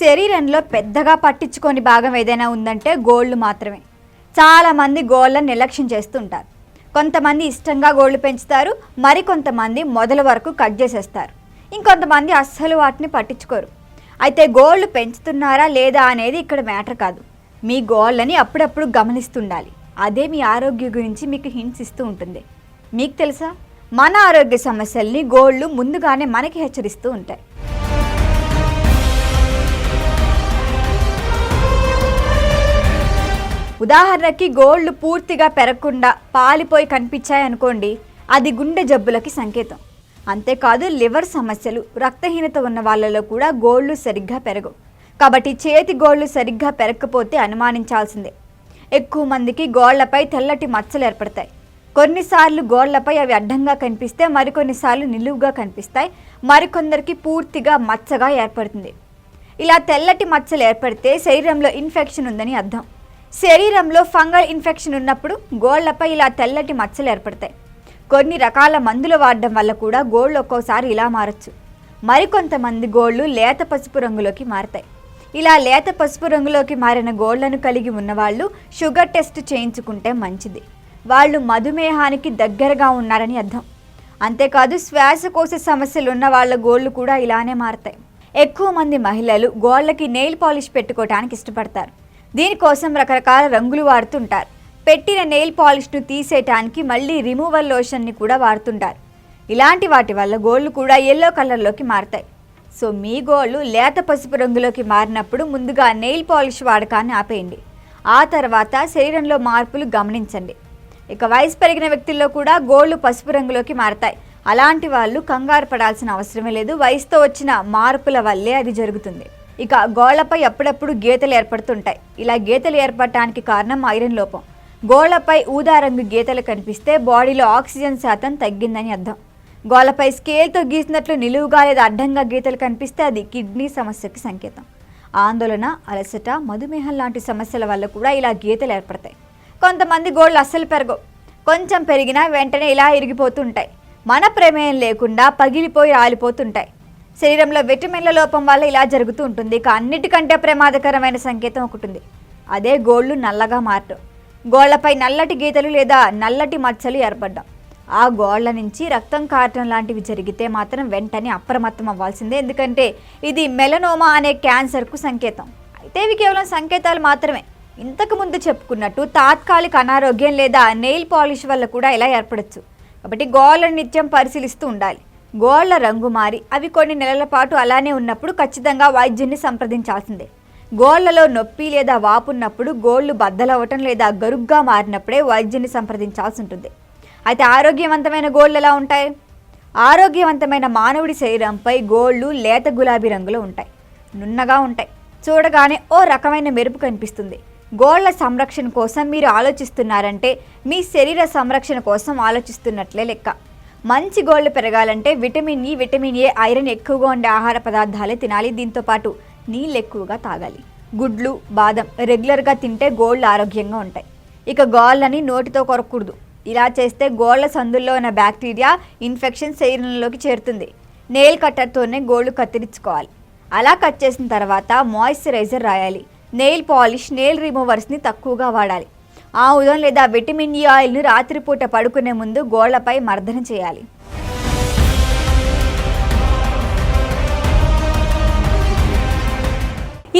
శరీరంలో పెద్దగా పట్టించుకొని భాగం ఏదైనా ఉందంటే గోళ్ళు మాత్రమే. చాలామంది గోళ్ళను నిర్లక్ష్యం చేస్తుంటారు. కొంతమంది ఇష్టంగా గోళ్ళు పెంచుతారు మరికొంతమంది మొదల వరకు కట్ చేసేస్తారు. ఇంకొంతమంది అస్సలు వాటిని పట్టించుకోరు. అయితే గోళ్ళు పెంచుతున్నారా లేదా అనేది ఇక్కడ మ్యాటర్ కాదు. మీ గోళ్ళని అప్పుడప్పుడు గమనిస్తుండాలి. అదే మీ ఆరోగ్యం గురించి మీకు హింట్స్ ఇస్తూ ఉంటుంది. మీకు తెలుసా? మన ఆరోగ్య సమస్యల్ని గోళ్ళు ముందుగానే మనకి హెచ్చరిస్తూ ఉంటాయి. ఉదాహరణకి గోళ్ళు పూర్తిగా పెరగకుండా పాలిపోయి కనిపించాయనుకోండి అది గుండె జబ్బులకి సంకేతం. అంతేకాదు లివర్ సమస్యలు రక్తహీనత ఉన్న వాళ్ళలో కూడా గోళ్ళు సరిగ్గా పెరగవు. కాబట్టి చేతి గోళ్ళు సరిగ్గా పెరగకపోతే అనుమానించాల్సిందే. ఎక్కువ మందికి గోళ్ళపై తెల్లటి మచ్చలు ఏర్పడతాయి. కొన్నిసార్లు గోళ్ళపై అవి అడ్డంగా కనిపిస్తే మరికొన్నిసార్లు నిలువుగా కనిపిస్తాయి. మరికొందరికి పూర్తిగా మచ్చగా ఏర్పడుతుంది. ఇలా తెల్లటి మచ్చలు ఏర్పడితే శరీరంలో ఇన్ఫెక్షన్ ఉందని అర్థం. శరీరంలో ఫంగల్ ఇన్ఫెక్షన్ ఉన్నప్పుడు గోళ్ళపై ఇలా తెల్లటి మచ్చలు ఏర్పడతాయి. కొన్ని రకాల మందులు వాడడం వల్ల కూడా గోళ్ళు ఒక్కోసారి ఇలా మారచ్చు. మరికొంతమంది గోళ్ళు లేత పసుపు రంగులోకి మారతాయి. ఇలా లేత పసుపు రంగులోకి మారిన గోళ్ళను కలిగి ఉన్నవాళ్ళు షుగర్ టెస్ట్ చేయించుకుంటే మంచిది. వాళ్ళు మధుమేహానికి దగ్గరగా ఉన్నారని అర్థం. అంతేకాదు శ్వాసకోశ సమస్యలు ఉన్న వాళ్ళ గోళ్ళు కూడా ఇలానే మారతాయి. ఎక్కువ మంది మహిళలు గోళ్ళకి నెయిల్ పాలిష్ పెట్టుకోవడానికి ఇష్టపడతారు. దీనికోసం రకరకాల రంగులు వాడుతుంటారు. పెట్టిన నెయిల్ పాలిష్ను తీసేయటానికి మళ్ళీ రిమూవల్ లోషన్ని కూడా వాడుతుంటారు. ఇలాంటి వాటి వల్ల గోళ్ళు కూడా ఎల్లో కలర్లోకి మారతాయి. సో మీ గోళ్ళు లేత పసుపు రంగులోకి మారినప్పుడు ముందుగా నెయిల్ పాలిష్ వాడకాన్ని ఆపేయండి. ఆ తర్వాత శరీరంలో మార్పులు గమనించండి. ఇక వయసు పెరిగిన వ్యక్తుల్లో కూడా గోళ్ళు పసుపు రంగులోకి మారతాయి. అలాంటి వాళ్ళు కంగారు పడాల్సిన అవసరమే లేదు. వయసుతో వచ్చిన మార్పుల వల్లే అది జరుగుతుంది. ఇక గోళ్ళపై అప్పుడప్పుడు గీతలు ఏర్పడుతుంటాయి. ఇలా గీతలు ఏర్పడటానికి కారణం ఐరన్ లోపం. గోళ్ళపై ఊదా రంగు గీతలు కనిపిస్తే బాడీలో ఆక్సిజన్ శాతం తగ్గిందని అర్థం. గోళ్ళపై స్కేల్తో గీసినట్లు నిలువుగా లేదా అడ్డంగా గీతలు కనిపిస్తే అది కిడ్నీ సమస్యకి సంకేతం. ఆందోళన అలసట మధుమేహం లాంటి సమస్యల వల్ల కూడా ఇలా గీతలు ఏర్పడతాయి. కొంతమంది గోళ్ళు అస్సలు పెరగవు. కొంచెం పెరిగినా వెంటనే ఇలా ఇరిగిపోతుంటాయి. మన ప్రమేయం లేకుండా పగిలిపోయి రాలిపోతుంటాయి. శరీరంలో విటమిన్ల లోపం వల్ల ఇలా జరుగుతూ ఉంటుంది. ఇక అన్నిటికంటే ప్రమాదకరమైన సంకేతం ఒకటి ఉంది. అదే గోళ్ళు నల్లగా మారటం. గోళ్ళపై నల్లటి గీతలు లేదా నల్లటి మచ్చలు ఏర్పడ్డం. ఆ గోళ్ళ నుంచి రక్తం కారటం లాంటివి జరిగితే మాత్రం వెంటనే అప్రమత్తం అవ్వాల్సిందే. ఎందుకంటే ఇది మెలనోమా అనే క్యాన్సర్కు సంకేతం. అయితే ఇవి కేవలం సంకేతాలు మాత్రమే. ఇంతకుముందు చెప్పుకున్నట్టు తాత్కాలిక అనారోగ్యం లేదా నెయిల్ పాలిష్ వల్ల కూడా ఇలా ఏర్పడచ్చు. కాబట్టి గోళ్ళను నిత్యం పరిశీలిస్తూ ఉండాలి. గోళ్ళ రంగు మారి అవి కొన్ని నెలల పాటు అలానే ఉన్నప్పుడు ఖచ్చితంగా వైద్యున్ని సంప్రదించాల్సిందే. గోళ్ళలో నొప్పి లేదా వాపున్నప్పుడు గోళ్ళు బద్దలవ్వటం లేదా గరుగ్గా మారినప్పుడే వైద్యుని సంప్రదించాల్సి ఉంటుంది అయితే ఆరోగ్యవంతమైన గోళ్ళు ఎలా ఉంటాయి? ఆరోగ్యవంతమైన మానవుడి శరీరంపై గోళ్ళు లేత గులాబీ రంగులో ఉంటాయి. నున్నగా ఉంటాయి. చూడగానే ఓ రకమైన మెరుపు కనిపిస్తుంది. గోళ్ళ సంరక్షణ కోసం మీరు ఆలోచిస్తున్నారంటే మీ శరీర సంరక్షణ కోసం ఆలోచిస్తున్నట్లే లెక్క. మంచి గోళ్ళు పెరగాలంటే vitamin E vitamin A iron ఎక్కువగా ఉండే ఆహార పదార్థాలే తినాలి. దీంతో పాటు నీళ్ళు ఎక్కువగా తాగాలి. గుడ్లు బాదం రెగ్యులర్గా తింటే గోళ్ళు ఆరోగ్యంగా ఉంటాయి. ఇక గోళ్ళని నోటితో కొరకూడదు. ఇలా చేస్తే గోళ్ళ సందుల్లో ఉన్న బ్యాక్టీరియా ఇన్ఫెక్షన్ శరీరంలోకి చేరుతుంది. నెయిల్ కట్టర్తోనే గోళ్ళు కత్తిరించుకోవాలి. అలా కట్ చేసిన తర్వాత మాయిశ్చరైజర్ రాయాలి. నెయిల్ పాలిష్ నెయిల్ రిమూవర్స్ని తక్కువగా వాడాలి. ఆముదం లేదా విటమిన్ ఈ ఆయిల్ను రాత్రిపూట పడుకునే ముందు గోళ్ళపై మర్దన చేయాలి.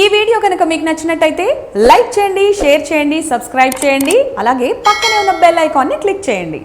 ఈ వీడియో కనుక మీకు నచ్చినట్టయితే లైక్ చేయండి షేర్ చేయండి సబ్స్క్రైబ్ చేయండి అలాగే పక్కనే ఉన్న బెల్ ఐకాన్ని క్లిక్ చేయండి.